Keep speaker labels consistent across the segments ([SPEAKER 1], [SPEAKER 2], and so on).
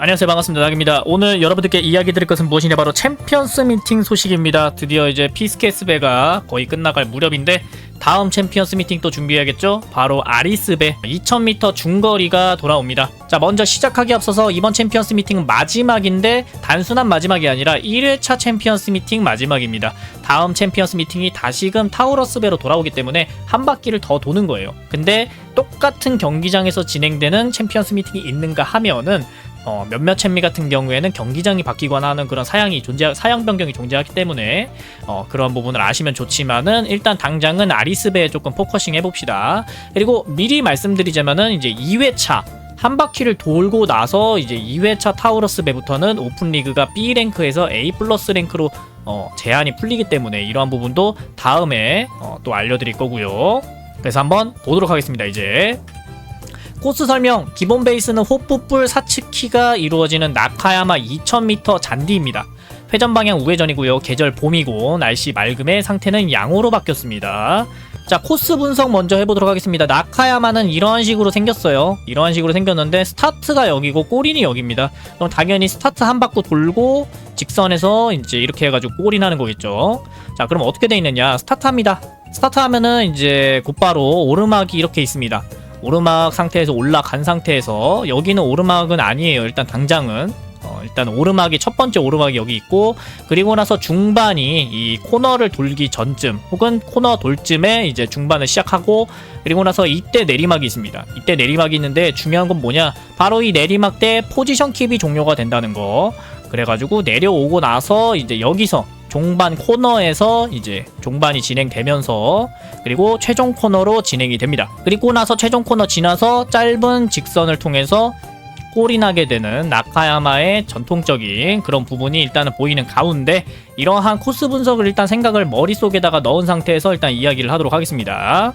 [SPEAKER 1] 안녕하세요. 반갑습니다. 낙입니다. 오늘 여러분들께 이야기 드릴 것은 무엇이냐? 바로 챔피언스 미팅 소식입니다. 드디어 이제 피스케스베가 거의 끝나갈 무렵인데 다음 챔피언스 미팅 또 준비해야겠죠? 바로 아리스베 2000m 중거리가 돌아옵니다. 자 먼저 시작하기 앞서서 이번 챔피언스 미팅은 마지막인데 단순한 마지막이 아니라 1회차 챔피언스 미팅 마지막입니다. 다음 챔피언스 미팅이 다시금 타우러스베로 돌아오기 때문에 한 바퀴를 더 도는 거예요. 근데 똑같은 경기장에서 진행되는 챔피언스 미팅이 있는가 하면은 어, 몇몇 챔미 같은 경우에는 경기장이 바뀌거나 하는 그런 사양이 존재 사양 변경이 존재하기 때문에 어, 그런 부분을 아시면 좋지만은 일단 당장은 아리스베에 조금 포커싱 해봅시다. 그리고 미리 말씀드리자면은 이제 2회차 한 바퀴를 돌고 나서 이제 2회차 타우러스 배부터는 오픈 리그가 B 랭크에서 A 플러스 랭크로 어, 제한이 풀리기 때문에 이러한 부분도 다음에 어, 또 알려드릴 거고요. 그래서 한번 보도록 하겠습니다. 이제 코스 설명 기본 베이스는 호프풀 사츠키가 이루어지는 나카야마 2000m 잔디입니다. 회전 방향 우회전이고요. 계절 봄이고 날씨 맑음에 상태는 양호로 바뀌었습니다. 자 코스 분석 먼저 해보도록 하겠습니다. 나카야마는 이러한 식으로 생겼어요. 이러한 식으로 생겼는데 스타트가 여기고 꼬린이 여기입니다. 그럼 당연히 스타트 한 바퀴 돌고 직선에서 이제 이렇게 해가지고 꼬린 하는 거겠죠. 자 그럼 어떻게 돼 있느냐? 스타트합니다. 스타트하면은 이제 곧바로 오르막이 이렇게 있습니다. 오르막 상태에서 올라간 상태에서 여기는 오르막은 아니에요. 일단 당장은 어, 일단 오르막이 첫 번째 오르막이 여기 있고 그리고 나서 중반이 이 코너를 돌기 전쯤 혹은 코너 돌쯤에 이제 중반을 시작하고 그리고 나서 이때 내리막이 있습니다. 이때 내리막이 있는데 중요한 건 뭐냐? 바로 이 내리막 때 포지션 킵이 종료가 된다는 거. 그래가지고 내려오고 나서 이제 여기서 종반 코너에서 이제 종반이 진행되면서 그리고 최종 코너로 진행이 됩니다. 그리고 나서 최종 코너 지나서 짧은 직선을 통해서 골이 나게 되는 나카야마의 전통적인 그런 부분이 일단은 보이는 가운데 이러한 코스 분석을 일단 생각을 머릿속에다가 넣은 상태에서 일단 이야기를 하도록 하겠습니다.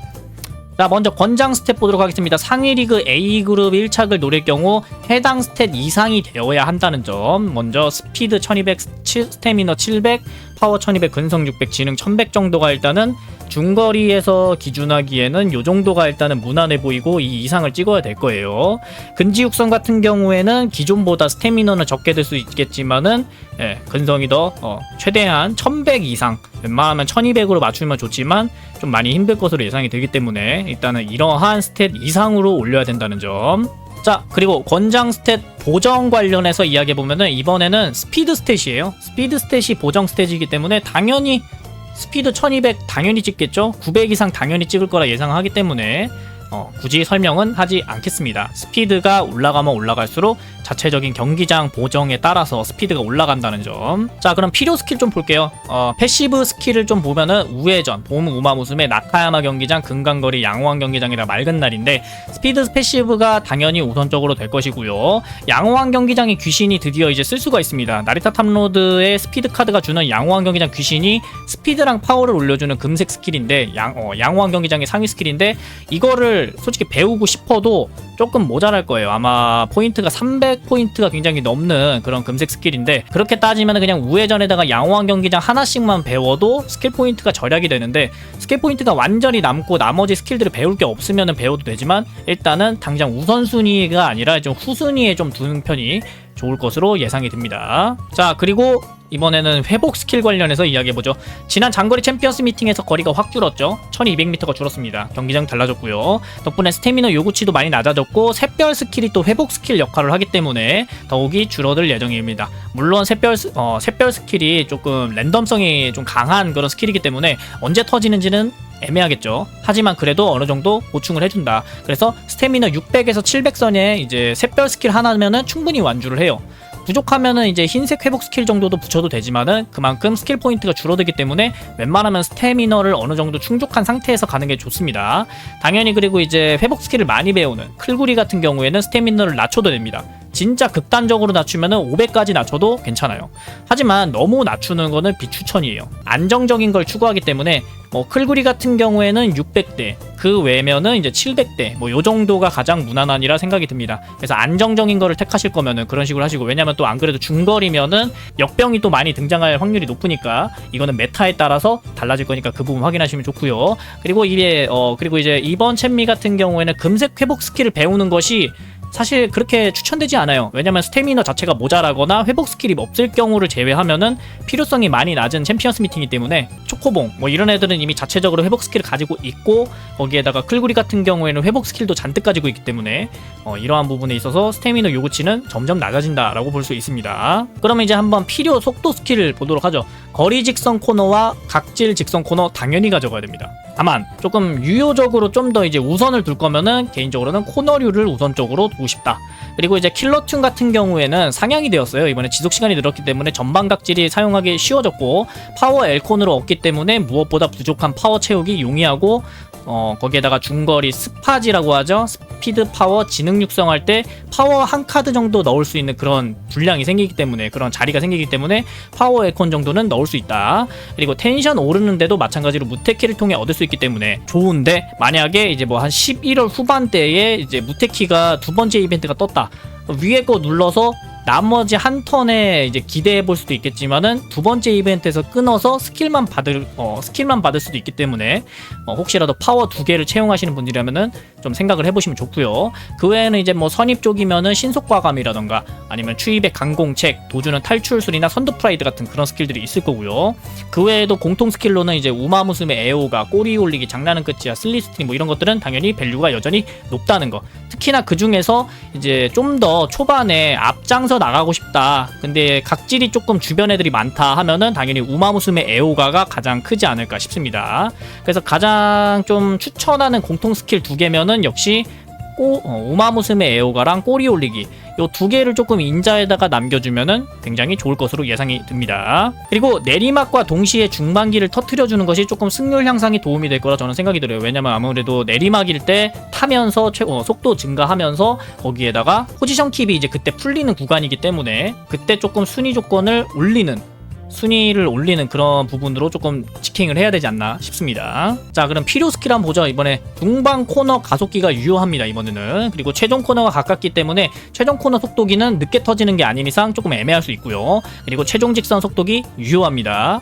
[SPEAKER 1] 자 먼저 권장 스탯 보도록 하겠습니다. 상위 리그 A그룹 1착을 노릴 경우 해당 스탯 이상이 되어야 한다는 점 먼저 스피드 1200, 치- 스태미너 700, 파워 1200, 근성 600, 지능 1100 정도가 일단은 중거리에서 기준하기에는 요 정도가 일단은 무난해 보이고 이 이상을 찍어야 될 거예요. 근지 육성 같은 경우에는 기존보다 스태미너는 적게 될 수 있겠지만은 예, 근성이 더 어, 최대한 1100 이상 웬만하면 1200으로 맞추면 좋지만 좀 많이 힘들 것으로 예상이 되기 때문에 일단은 이러한 스탯 이상으로 올려야 된다는 점. 자 그리고 권장 스탯 보정 관련해서 이야기해 보면은 이번에는 스피드 스탯이에요. 스피드 스탯이 보정 스탯이기 때문에 당연히 스피드 1200 당연히 찍겠죠. 900 이상 당연히 찍을 거라 예상하기 때문에 어, 굳이 설명은 하지 않겠습니다. 스피드가 올라가면 올라갈수록 자체적인 경기장 보정에 따라서 스피드가 올라간다는 점. 자, 그럼 필요 스킬 좀 볼게요. 어, 패시브 스킬을 좀 보면은 우회전, 봄 우마무스메 나카야마 경기장, 금강거리 양호한 경기장이라 맑은 날인데 스피드 패시브가 당연히 우선적으로 될 것이고요. 양호한 경기장의 귀신이 드디어 이제 쓸 수가 있습니다. 나리타 탑로드의 스피드 카드가 주는 양호한 경기장 귀신이 스피드랑 파워를 올려주는 금색 스킬인데 양, 어, 양호한 경기장의 상위 스킬인데 이거를 솔직히 배우고 싶어도 조금 모자랄 거예요. 아마 포인트가 300포인트가 굉장히 넘는 그런 금색 스킬인데 그렇게 따지면 그냥 우회전에다가 양호한 경기장 하나씩만 배워도 스킬 포인트가 절약이 되는데 스킬 포인트가 완전히 남고 나머지 스킬들을 배울 게 없으면 배워도 되지만 일단은 당장 우선순위가 아니라 좀 후순위에 좀 두는 편이 좋을 것으로 예상이 됩니다. 자, 그리고 이번에는 회복 스킬 관련해서 이야기해보죠. 지난 장거리 챔피언스 미팅에서 거리가 확 줄었죠. 1200m가 줄었습니다. 경기장 달라졌고요. 덕분에 스태미너 요구치도 많이 낮아졌고 샛별 스킬이 또 회복 스킬 역할을 하기 때문에 더욱이 줄어들 예정입니다. 물론 샛별, 스- 어, 샛별 스킬이 조금 랜덤성이 좀 강한 그런 스킬이기 때문에 언제 터지는지는 애매하겠죠. 하지만 그래도 어느 정도 보충을 해준다. 그래서 스태미너 600에서 700선에 이제 샛별 스킬 하나면은 충분히 완주를 해요. 부족하면은 이제 흰색 회복 스킬 정도도 붙여도 되지만은 그만큼 스킬 포인트가 줄어들기 때문에 웬만하면 스태미너를 어느 정도 충족한 상태에서 가는 게 좋습니다. 당연히 그리고 이제 회복 스킬을 많이 배우는 클구리 같은 경우에는 스태미너를 낮춰도 됩니다. 진짜 극단적으로 낮추면은 500까지 낮춰도 괜찮아요. 하지만 너무 낮추는 거는 비추천이에요. 안정적인 걸 추구하기 때문에 뭐 클구리 같은 경우에는 600대, 그 외면은 이제 700대, 뭐 요 정도가 가장 무난한이라 생각이 듭니다. 그래서 안정적인 거를 택하실 거면은 그런 식으로 하시고 왜냐면 또 안 그래도 중거리면은 역병이 또 많이 등장할 확률이 높으니까 이거는 메타에 따라서 달라질 거니까 그 부분 확인하시면 좋고요. 그리고 이게 어 그리고 이제 이번 챔미 같은 경우에는 금색 회복 스킬을 배우는 것이 사실 그렇게 추천되지 않아요. 왜냐면 스태미너 자체가 모자라거나 회복 스킬이 없을 경우를 제외하면은 필요성이 많이 낮은 챔피언스 미팅이기 때문에 초코봉 뭐 이런 애들은 이미 자체적으로 회복 스킬을 가지고 있고 거기에다가 클구리 같은 경우에는 회복 스킬도 잔뜩 가지고 있기 때문에 어, 이러한 부분에 있어서 스태미너 요구치는 점점 낮아진다라고 볼 수 있습니다. 그러면 이제 한번 필요 속도 스킬을 보도록 하죠. 거리 직선 코너와 각질 직선 코너 당연히 가져가야 됩니다. 다만 조금 유효적으로 좀 더 이제 우선을 둘 거면은 개인적으로는 코너류를 우선적으로 두고 싶다. 그리고 이제 킬러튠 같은 경우에는 상향이 되었어요. 이번에 지속 시간이 늘었기 때문에 전방 각질이 사용하기 쉬워졌고 파워 엘콘으로 얻기 때문에 무엇보다 부족한 파워 채우기 용이하고 어, 거기에다가 중거리 스파지라고 하죠. 스피드 파워 지능 육성할 때 파워 한 카드 정도 넣을 수 있는 그런 분량이 생기기 때문에 그런 자리가 생기기 때문에 파워 에콘 정도는 넣을 수 있다. 그리고 텐션 오르는데도 마찬가지로 무테키를 통해 얻을 수 있기 때문에 좋은데 만약에 이제 뭐 한 11월 후반대에 이제 무테키가 두 번째 이벤트가 떴다. 위에 거 눌러서 나머지 한 턴에 이제 기대해 볼 수도 있겠지만은 두 번째 이벤트에서 끊어서 스킬만 받을 어 스킬만 받을 수도 있기 때문에 어, 혹시라도 파워 두 개를 채용하시는 분들이라면은 좀 생각을 해보시면 좋고요. 그 외에는 이제 뭐 선입 쪽이면은 신속 과감이라던가 아니면 추입의 강공책, 도주는 탈출술이나 선두 프라이드 같은 그런 스킬들이 있을 거고요. 그 외에도 공통 스킬로는 이제 우마무스메 에오가 꼬리 올리기, 장난은 끝이야, 슬리스트링 뭐 이런 것들은 당연히 밸류가 여전히 높다는 거. 특히나 그 중에서 이제 좀 더 초반에 앞장서 나가고 싶다. 근데 각질이 조금 주변 애들이 많다 하면은 당연히 우마무스메 에오가가 가장 크지 않을까 싶습니다. 그래서 가장 좀 추천하는 공통 스킬 두 개면은 역시 꼬, 어, 우마무스메 에오가랑 꼬리 올리기 요 두 개를 조금 인자에다가 남겨주면은 굉장히 좋을 것으로 예상이 듭니다. 그리고 내리막과 동시에 중반기를 터트려주는 것이 조금 승률 향상에 도움이 될 거라 저는 생각이 들어요. 왜냐면 아무래도 내리막일 때 타면서 최, 어, 속도 증가하면서 거기에다가 포지션 킵이 이제 그때 풀리는 구간이기 때문에 그때 조금 순위 조건을 올리는 순위를 올리는 그런 부분으로 조금 직행을 해야 되지 않나 싶습니다. 자, 그럼 필요 스킬 한번 보죠. 이번에 중방 코너 가속기가 유효합니다. 이번에는 그리고 최종 코너가 가깝기 때문에 최종 코너 속도기는 늦게 터지는 게 아닌 이상 조금 애매할 수 있고요. 그리고 최종 직선 속도기 유효합니다.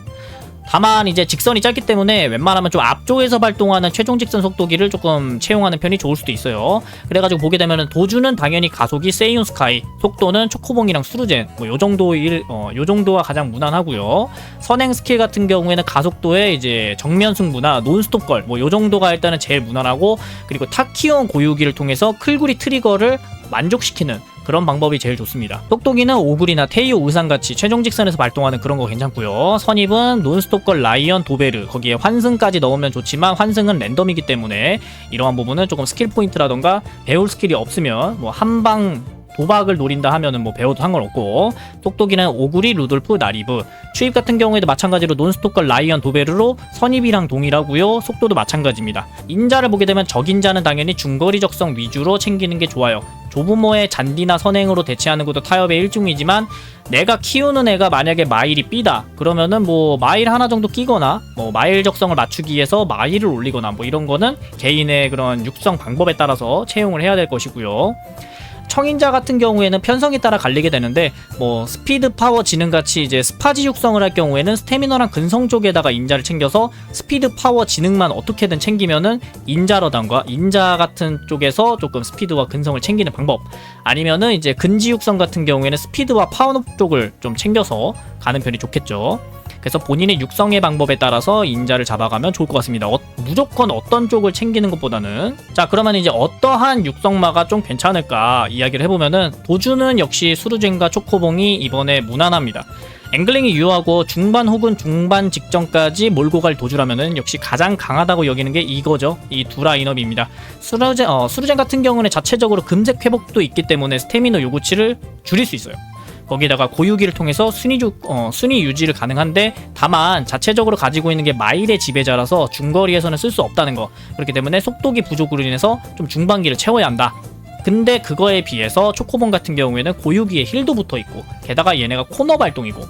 [SPEAKER 1] 다만 이제 직선이 짧기 때문에 웬만하면 좀 앞쪽에서 발동하는 최종 직선 속도기를 조금 채용하는 편이 좋을 수도 있어요. 그래가지고 보게 되면은 도주는 당연히 가속이 세이온 스카이, 속도는 초코봉이랑 수루젠 뭐 요 정도 일 어, 요 정도가 가장 무난하고요. 선행 스킬 같은 경우에는 가속도에 이제 정면 승부나 논스톱 걸 뭐 요 정도가 일단은 제일 무난하고 그리고 타키온 고유기를 통해서 클구리 트리거를 만족시키는 그런 방법이 제일 좋습니다. 똑똑이는 오글이나 테이오 의상같이 최종 직선에서 발동하는 그런 거 괜찮고요. 선입은 논스톱걸 라이언 도베르 거기에 환승까지 넣으면 좋지만 환승은 랜덤이기 때문에 이러한 부분은 조금 스킬 포인트라던가 배울 스킬이 없으면 뭐 한방 도박을 노린다 하면은 뭐 배워도 상관없고 똑똑이는 오구리 루돌프 나리브. 추입 같은 경우에도 마찬가지로 논스톱걸 라이언 도베르로 선입이랑 동일하고요. 속도도 마찬가지입니다. 인자를 보게 되면 적인자는 당연히 중거리 적성 위주로 챙기는 게 좋아요. 조부모의 잔디나 선행으로 대체하는 것도 타협의 일종이지만 내가 키우는 애가 만약에 마일이 B다. 그러면은 뭐 마일 하나 정도 끼거나 뭐 마일 적성을 맞추기 위해서 마일을 올리거나 뭐 이런 거는 개인의 그런 육성 방법에 따라서 채용을 해야 될 것이고요 청인자 같은 경우에는 편성에 따라 갈리게 되는데 뭐 스피드 파워 지능 같이 이제 스파지 육성을 할 경우에는 스태미너랑 근성 쪽에다가 인자를 챙겨서 스피드 파워 지능만 어떻게든 챙기면은 인자러단과 인자 같은 쪽에서 조금 스피드와 근성을 챙기는 방법 아니면은 이제 근지 육성 같은 경우에는 스피드와 파워 쪽을 좀 챙겨서 가는 편이 좋겠죠. 그래서 본인의 육성의 방법에 따라서 인자를 잡아가면 좋을 것 같습니다. 어, 무조건 어떤 쪽을 챙기는 것보다는 자 그러면 이제 어떠한 육성마가 좀 괜찮을까 이야기를 해보면은 도주는 역시 수루젠과 초코봉이 이번에 무난합니다. 앵글링이 유효하고 중반 혹은 중반 직전까지 몰고 갈 도주라면은 역시 가장 강하다고 여기는 게 이거죠. 이 두 라인업입니다. 수루젠, 어, 수루젠 같은 경우는 자체적으로 금색 회복도 있기 때문에 스태미너 요구치를 줄일 수 있어요. 거기다가 고유기를 통해서 순위, 주, 어, 순위 유지를 가능한데 다만 자체적으로 가지고 있는 게 마일의 지배자라서 중거리에서는 쓸 수 없다는 거. 그렇기 때문에 속도기 부족으로 인해서 좀 중반기를 채워야 한다. 근데 그거에 비해서 초코본 같은 경우에는 고유기에 힐도 붙어 있고 게다가 얘네가 코너 발동이고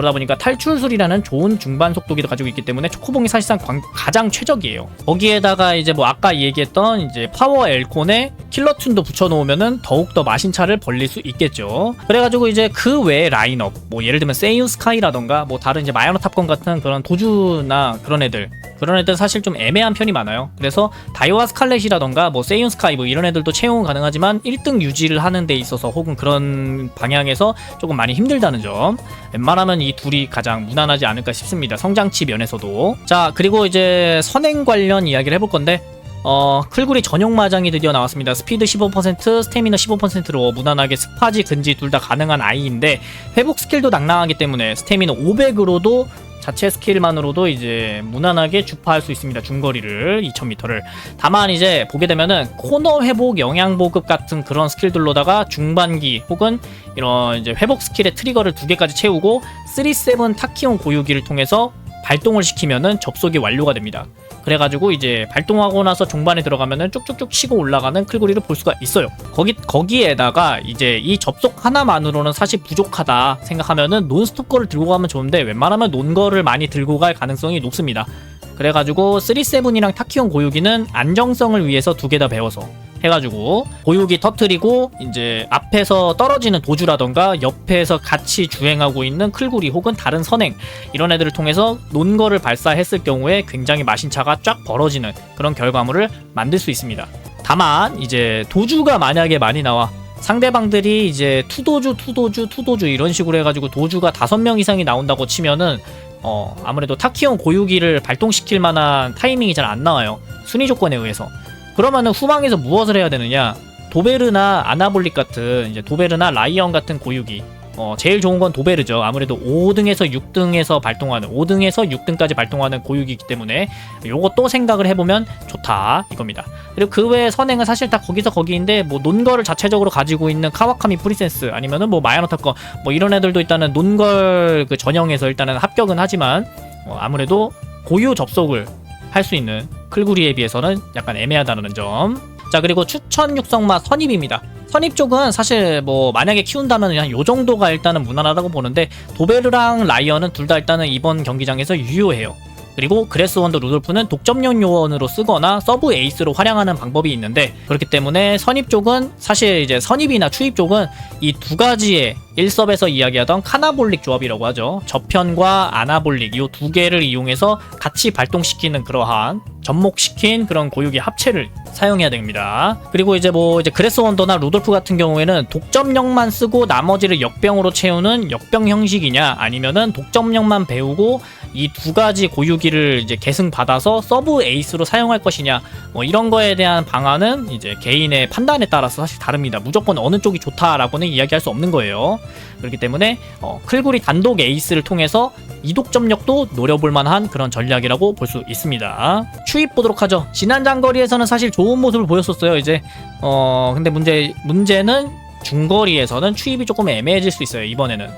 [SPEAKER 1] 그러다 보니까 탈출술이라는 좋은 중반 속도기도 가지고 있기 때문에 초코봉이 사실상 광- 가장 최적이에요. 거기에다가 이제 뭐 아까 얘기했던 이제 파워 엘콘에 킬러 튠도 붙여놓으면은 더욱더 마신차를 벌릴 수 있겠죠. 그래가지고 이제 그 외의 라인업, 뭐 예를 들면 세이우 스카이라던가 뭐 다른 이제 마이너 탑건 같은 그런 도주나 그런 애들 그런 애들 사실 좀 애매한 편이 많아요. 그래서 다이와 스칼렛이라던가 뭐 세이온 스카이 뭐 이런 애들도 채용 가능하지만 1등 유지를 하는 데 있어서 혹은 그런 방향에서 조금 많이 힘들다는 점. 웬만하면 이 둘이 가장 무난하지 않을까 싶습니다. 성장치 면에서도. 자, 그리고 이제 선행 관련 이야기를 해볼 건데 어, 클구리 전용 마장이 드디어 나왔습니다. 스피드 15%, 스태미너 15%로 무난하게 스파지, 근지 둘 다 가능한 아이인데 회복 스킬도 낭낭하기 때문에 스태미너 500으로도 자체 스킬만으로도 이제 무난하게 주파할 수 있습니다. 중거리를 2000m를. 다만 이제 보게 되면은 코너 회복, 영양 보급 같은 그런 스킬들로다가 중반기 혹은 이런 이제 회복 스킬의 트리거를 두 개까지 채우고 37 타키온 고유기를 통해서 발동을 시키면은 접속이 완료가 됩니다. 그래가지고 이제 발동하고 나서 종반에 들어가면은 쭉쭉쭉 치고 올라가는 클고리를 볼 수가 있어요. 거기 거기에다가 이제 이 접속 하나만으로는 사실 부족하다 생각하면은 논스톱 거를 들고 가면 좋은데 웬만하면 논 거를 많이 들고 갈 가능성이 높습니다. 그래가지고 37이랑 타키온 고유기는 안정성을 위해서 두 개 다 배워서 해가지고 고유기 터트리고 이제 앞에서 떨어지는 도주라던가 옆에서 같이 주행하고 있는 클구리 혹은 다른 선행 이런 애들을 통해서 논거를 발사했을 경우에 굉장히 마신차가 쫙 벌어지는 그런 결과물을 만들 수 있습니다. 다만 이제 도주가 만약에 많이 나와 상대방들이 이제 투도주 투도주 투도주 이런 식으로 해가지고 도주가 다섯 명 이상이 나온다고 치면은 어 아무래도 타키온 고유기를 발동시킬 만한 타이밍이 잘 안 나와요 순위 조건에 의해서 그러면은 후방에서 무엇을 해야 되느냐 도베르나 아나볼릭 같은 이제 도베르나 라이언 같은 고유기 어, 제일 좋은 건 도베르죠. 아무래도 5등에서 6등에서 발동하는 5등에서 6등까지 발동하는 고유기이기 때문에 요것도 생각을 해보면 좋다 이겁니다. 그리고 그 외에 선행은 사실 다 거기서 거기인데 뭐 논거를 자체적으로 가지고 있는 카와카미 프리센스 아니면은 뭐 마야노 타커 뭐 이런 애들도 일단은 논걸 그 전형에서 일단은 합격은 하지만 어, 아무래도 고유 접속을 할 수 있는 클구리에 비해서는 약간 애매하다는 점. 자 그리고 추천 육성마 선입입니다. 선입 쪽은 사실 뭐 만약에 키운다면 그냥 요 정도가 일단은 무난하다고 보는데 도베르랑 라이언은 둘 다 일단은 이번 경기장에서 유효해요. 그리고 그레스 원더 루돌프는 독점용 요원으로 쓰거나 서브 에이스로 활용하는 방법이 있는데 그렇기 때문에 선입 쪽은 사실 이제 선입이나 추입 쪽은 이 두 가지의 일섭에서 이야기하던 카나볼릭 조합이라고 하죠. 저편과 아나볼릭 이 두 개를 이용해서 같이 발동시키는 그러한 접목시킨 그런 고유기 합체를 사용해야 됩니다. 그리고 이제 뭐 이제 그레스 원더나 루돌프 같은 경우에는 독점력만 쓰고 나머지를 역병으로 채우는 역병 형식이냐 아니면은 독점력만 배우고 이 두 가지 고유기를 이제 계승 받아서 서브 에이스로 사용할 것이냐 뭐 이런 거에 대한 방안은 이제 개인의 판단에 따라서 사실 다릅니다. 무조건 어느 쪽이 좋다라고는 이야기할 수 없는 거예요. 그렇기 때문에 어, 클구리 단독 에이스를 통해서 이독 점력도 노려볼 만한 그런 전략이라고 볼 수 있습니다. 추입 보도록 하죠. 지난 장거리에서는 사실 좋은 모습을 보였었어요. 이제 어 근데 문제 문제는 중거리에서는 추입이 조금 애매해질 수 있어요. 이번에는.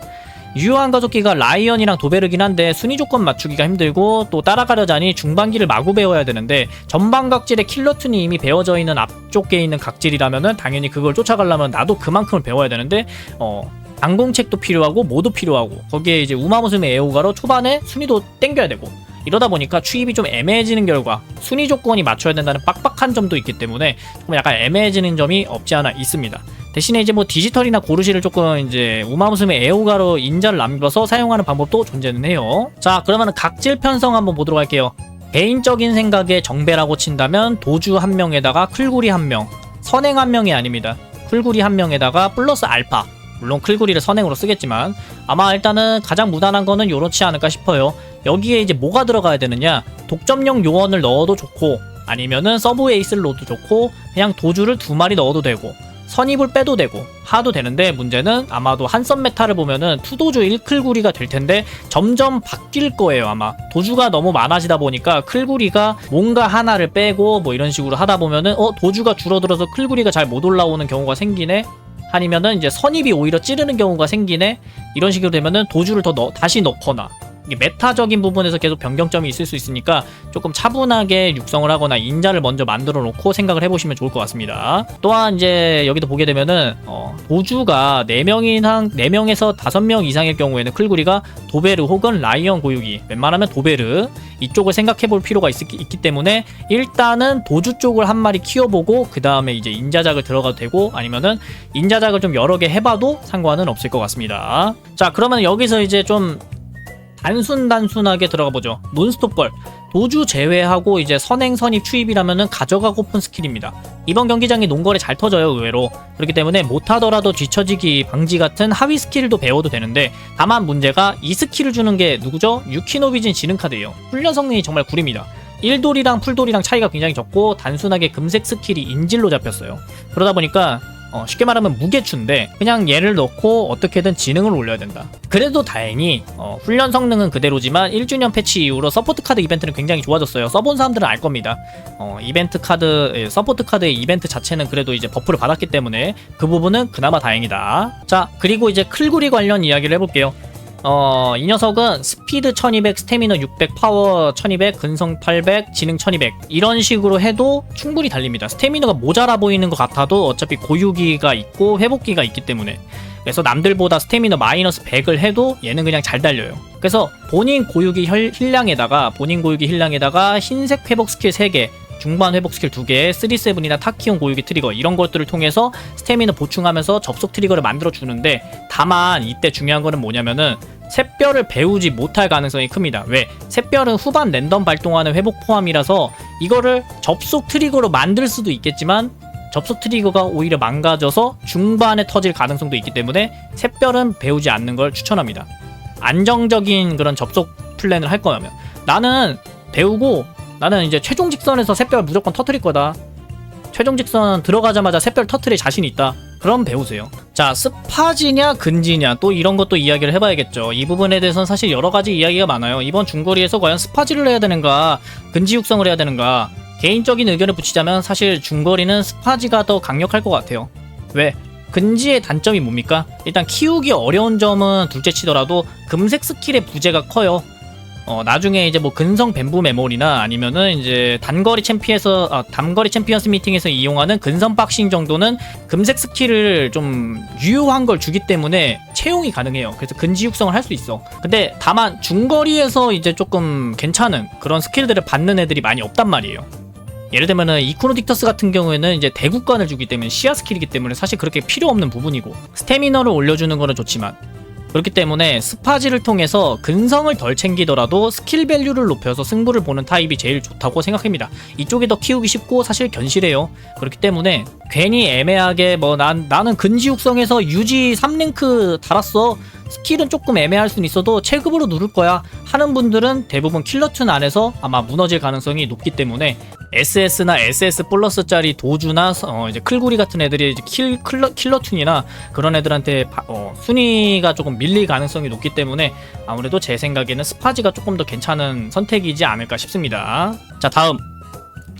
[SPEAKER 1] 유효한 가속기가 라이언이랑 도베르긴 한데 순위 조건 맞추기가 힘들고 또 따라가려자니 중반기를 마구 배워야 되는데 전방 각질의 킬러툰이 이미 배워져 있는 앞쪽에 있는 각질이라면은 당연히 그걸 쫓아가려면 나도 그만큼을 배워야 되는데 어 항공책도 필요하고 모도 필요하고 거기에 이제 우마무스메 에오가로 초반에 순위도 땡겨야 되고 이러다 보니까 추입이 좀 애매해지는 결과 순위 조건이 맞춰야 된다는 빡빡한 점도 있기 때문에 좀 약간 애매해지는 점이 없지 않아 있습니다. 대신에 이제 뭐 디지털이나 고르시를 조금 이제 우마무스메 에오가로 인자를 남겨서 사용하는 방법도 존재는 해요. 자 그러면 각질 편성 한번 보도록 할게요. 개인적인 생각에 정배라고 친다면 도주 한 명에다가 클구리 한 명, 선행 한 명이 아닙니다. 클구리 한 명에다가 플러스 알파. 물론 클구리를 선행으로 쓰겠지만 아마 일단은 가장 무난한 거는 요렇지 않을까 싶어요. 여기에 이제 뭐가 들어가야 되느냐? 독점용 요원을 넣어도 좋고 아니면은 서브 에이스를 넣어도 좋고 그냥 도주를 두 마리 넣어도 되고 선입을 빼도 되고 하도 되는데 문제는 아마도 한썸 메타를 보면은 투도주 1클구리가 될 텐데 점점 바뀔 거예요 아마. 도주가 너무 많아지다 보니까 클구리가 뭔가 하나를 빼고 뭐 이런 식으로 하다 보면은 어 도주가 줄어들어서 클구리가 잘 못 올라오는 경우가 생기네? 아니면은 이제 선입이 오히려 찌르는 경우가 생기네? 이런 식으로 되면은 도주를 더 넣, 다시 넣거나 이게 메타적인 부분에서 계속 변경점이 있을 수 있으니까 조금 차분하게 육성을 하거나 인자를 먼저 만들어 놓고 생각을 해보시면 좋을 것 같습니다. 또한 이제 여기도 보게 되면은 어, 도주가 4명 이상 4명에서 5명 이상일 경우에는 클구리가 도베르 혹은 라이언 고유기 웬만하면 도베르 이쪽을 생각해 볼 필요가 있, 있기 때문에 일단은 도주 쪽을 한 마리 키워보고 그 다음에 이제 인자작을 들어가도 되고 아니면은 인자작을 좀 여러 개 해봐도 상관은 없을 것 같습니다. 자 그러면 여기서 이제 좀 단순 단순하게 들어가 보죠. 논스톱걸 도주 제외하고 이제 선행 선입 추입이라면은 가져가고픈 스킬입니다. 이번 경기장이 농거리 잘 터져요 의외로 그렇기 때문에 못하더라도 뒤처지기 방지 같은 하위 스킬도 배워도 되는데 다만 문제가 이 스킬을 주는 게 누구죠? 유키노비진 지능 카드예요. 훈련 성능이 정말 구립니다. 1돌이랑 풀돌이랑 차이가 굉장히 적고 단순하게 금색 스킬이 인질로 잡혔어요. 그러다 보니까 어, 쉽게 말하면 무게추인데 그냥 얘를 넣고 어떻게든 지능을 올려야 된다. 그래도 다행히 어, 훈련 성능은 그대로지만 1주년 패치 이후로 서포트 카드 이벤트는 굉장히 좋아졌어요. 써본 사람들은 알 겁니다. 어, 이벤트 카드, 예, 서포트 카드의 이벤트 자체는 그래도 이제 버프를 받았기 때문에 그 부분은 그나마 다행이다. 자, 그리고 이제 클구리 관련 이야기를 해볼게요. 어, 이 녀석은 스피드 1200, 스태미너 600, 파워 1200, 근성 800, 지능 1200 이런 식으로 해도 충분히 달립니다. 스태미너가 모자라 보이는 것 같아도 어차피 고유기가 있고 회복기가 있기 때문에 그래서 남들보다 스태미너 마이너스 100을 해도 얘는 그냥 잘 달려요. 그래서 본인 고유기 혈, 힐량에다가 본인 고유기 힐량에다가 흰색 회복 스킬 3개 중반 회복 스킬 2개, 3-7이나 타키온 고유기 트리거 이런 것들을 통해서 스태미너 보충하면서 접속 트리거를 만들어 주는데 다만 이때 중요한 거는 뭐냐면은 샛별을 배우지 못할 가능성이 큽니다. 왜? 샛별은 후반 랜덤 발동하는 회복 포함이라서 이거를 접속 트리거로 만들 수도 있겠지만 접속 트리거가 오히려 망가져서 중반에 터질 가능성도 있기 때문에 샛별은 배우지 않는 걸 추천합니다. 안정적인 그런 접속 플랜을 할 거라면 나는 배우고 나는 이제 최종 직선에서 샛별 무조건 터트릴 거다. 최종 직선 들어가자마자 샛별 터트릴 자신 있다. 그럼 배우세요. 자, 스파지냐 근지냐 또 이런 것도 이야기를 해봐야겠죠. 이 부분에 대해서는 사실 여러 가지 이야기가 많아요. 이번 중거리에서 과연 스파지를 해야 되는가, 근지 육성을 해야 되는가. 개인적인 의견을 붙이자면 사실 중거리는 스파지가 더 강력할 것 같아요. 왜? 근지의 단점이 뭡니까? 일단 키우기 어려운 점은 둘째 치더라도 금색 스킬의 부재가 커요. 어, 나중에 이제 뭐 근성 뱀부 메모리나 아니면은 이제 단거리 챔피에서 아, 단거리 챔피언스 미팅에서 이용하는 근성 박싱 정도는 금색 스킬을 좀 유효한 걸 주기 때문에 채용이 가능해요. 그래서 근지 육성을 할 수 있어. 근데 다만 중거리에서 이제 조금 괜찮은 그런 스킬들을 받는 애들이 많이 없단 말이에요. 예를 들면은 이쿠노 딕터스 같은 경우에는 이제 대국관을 주기 때문에 시야 스킬이기 때문에 사실 그렇게 필요 없는 부분이고 스태미너를 올려주는 거는 좋지만 그렇기 때문에 스파지를 통해서 근성을 덜 챙기더라도 스킬 밸류를 높여서 승부를 보는 타입이 제일 좋다고 생각합니다. 이쪽이 더 키우기 쉽고 사실 견실해요. 그렇기 때문에 괜히 애매하게 뭐 난 나는 근지 육성에서 유지 3랭크 달았어. 스킬은 조금 애매할 수는 있어도 체급으로 누를 거야 하는 분들은 대부분 킬러툰 안에서 아마 무너질 가능성이 높기 때문에 SS나 SS 플러스짜리 도주나 어 이제 클구리 같은 애들이 킬 킬러, 킬러툰이나 그런 애들한테 바- 어 순위가 조금 밀릴 가능성이 높기 때문에 아무래도 제 생각에는 스파지가 조금 더 괜찮은 선택이지 않을까 싶습니다. 자 다음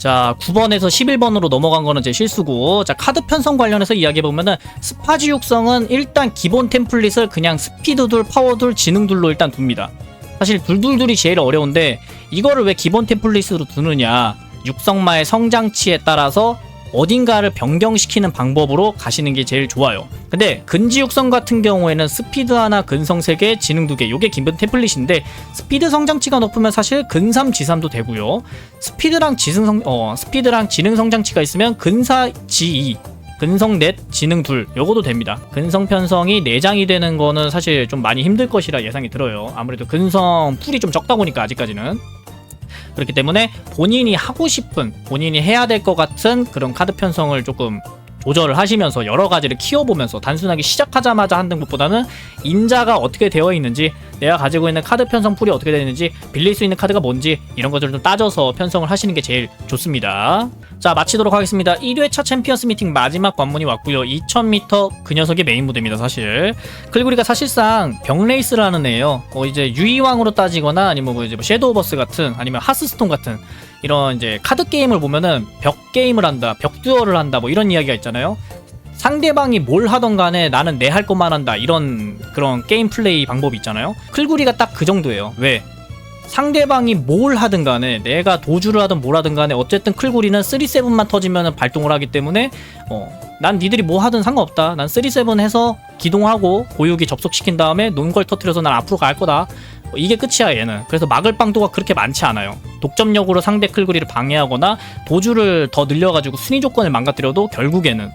[SPEAKER 1] 자 9번에서 11번으로 넘어간 거는 제 실수고 자 카드 편성 관련해서 이야기해보면은 스파지 육성은 일단 기본 템플릿을 그냥 스피드 둘 파워 둘 지능 둘로 일단 둡니다. 사실 둘둘둘이 제일 어려운데 이거를 왜 기본 템플릿으로 두느냐? 육성마의 성장치에 따라서 어딘가를 변경시키는 방법으로 가시는 게 제일 좋아요. 근데 근지 육성 같은 경우에는 스피드 하나, 근성 3개, 지능 2개 요게 기본 템플릿인데 스피드 성장치가 높으면 사실 근삼, 지삼도 되고요. 스피드랑 지능 성 어, 스피드랑 지능 성장치가 있으면 근사, 지2 근성 넷, 지능 둘, 요거도 됩니다. 근성 편성이 4장이 되는 거는 사실 좀 많이 힘들 것이라 예상이 들어요. 아무래도 근성 풀이 좀 적다 보니까 아직까지는. 그렇기 때문에 본인이 하고 싶은 본인이 해야 될 것 같은 그런 카드 편성을 조금 조절을 하시면서 여러 가지를 키워보면서 단순하게 시작하자마자 하는 것보다는 인자가 어떻게 되어 있는지 내가 가지고 있는 카드 편성 풀이 어떻게 되어 있는지 빌릴 수 있는 카드가 뭔지 이런 것들을 좀 따져서 편성을 하시는 게 제일 좋습니다. 자 마치도록 하겠습니다. 1회차 챔피언스 미팅 마지막 관문이 왔고요. 2000m 그 녀석이 메인 무대입니다 사실. 클구리가 사실상 병레이스를 하는 애예요. 어, 이제 유이왕으로 따지거나 아니면 뭐 이제 뭐 섀도우 버스 같은 아니면 하스스톤 같은 이런 이제 카드 게임을 보면은 벽 게임을 한다, 벽 듀얼을 한다 뭐 이런 이야기가 있잖아요. 상대방이 뭘 하던 간에 나는 내 할 것만 한다. 이런 그런 게임 플레이 방법이 있잖아요. 클구리가 딱 그 정도예요. 왜? 상대방이 뭘 하든 간에 내가 도주를 하든 뭘 하든 간에 어쨌든 클구리는 3-7만 터지면 발동을 하기 때문에 어, 난 니들이 뭐 하든 상관없다. 난 3-7 해서 기동하고 고유기 접속시킨 다음에 논걸 터트려서 난 앞으로 갈 거다. 어, 이게 끝이야 얘는. 그래서 막을 방도가 그렇게 많지 않아요. 독점력으로 상대 클구리를 방해하거나 도주를 더 늘려가지고 순위 조건을 망가뜨려도 결국에는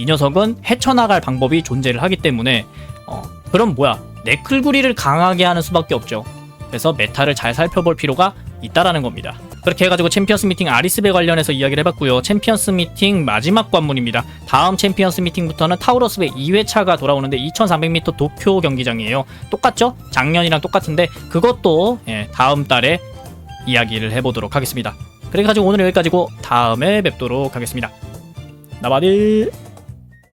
[SPEAKER 1] 이 녀석은 헤쳐나갈 방법이 존재를 하기 때문에 어, 그럼 뭐야 내 클구리를 강하게 하는 수밖에 없죠 그래서 메타를 잘 살펴볼 필요가 있다라는 겁니다. 그렇게 해가지고 챔피언스 미팅 아리스베 관련해서 이야기를 해봤고요. 챔피언스 미팅 마지막 관문입니다. 다음 챔피언스 미팅부터는 타우러스베 2회차가 돌아오는데 2300m 도쿄 경기장이에요. 똑같죠? 작년이랑 똑같은데 그것도 예, 다음 달에 이야기를 해보도록 하겠습니다. 그래가지고 오늘 여기까지고 다음에 뵙도록 하겠습니다. 나바디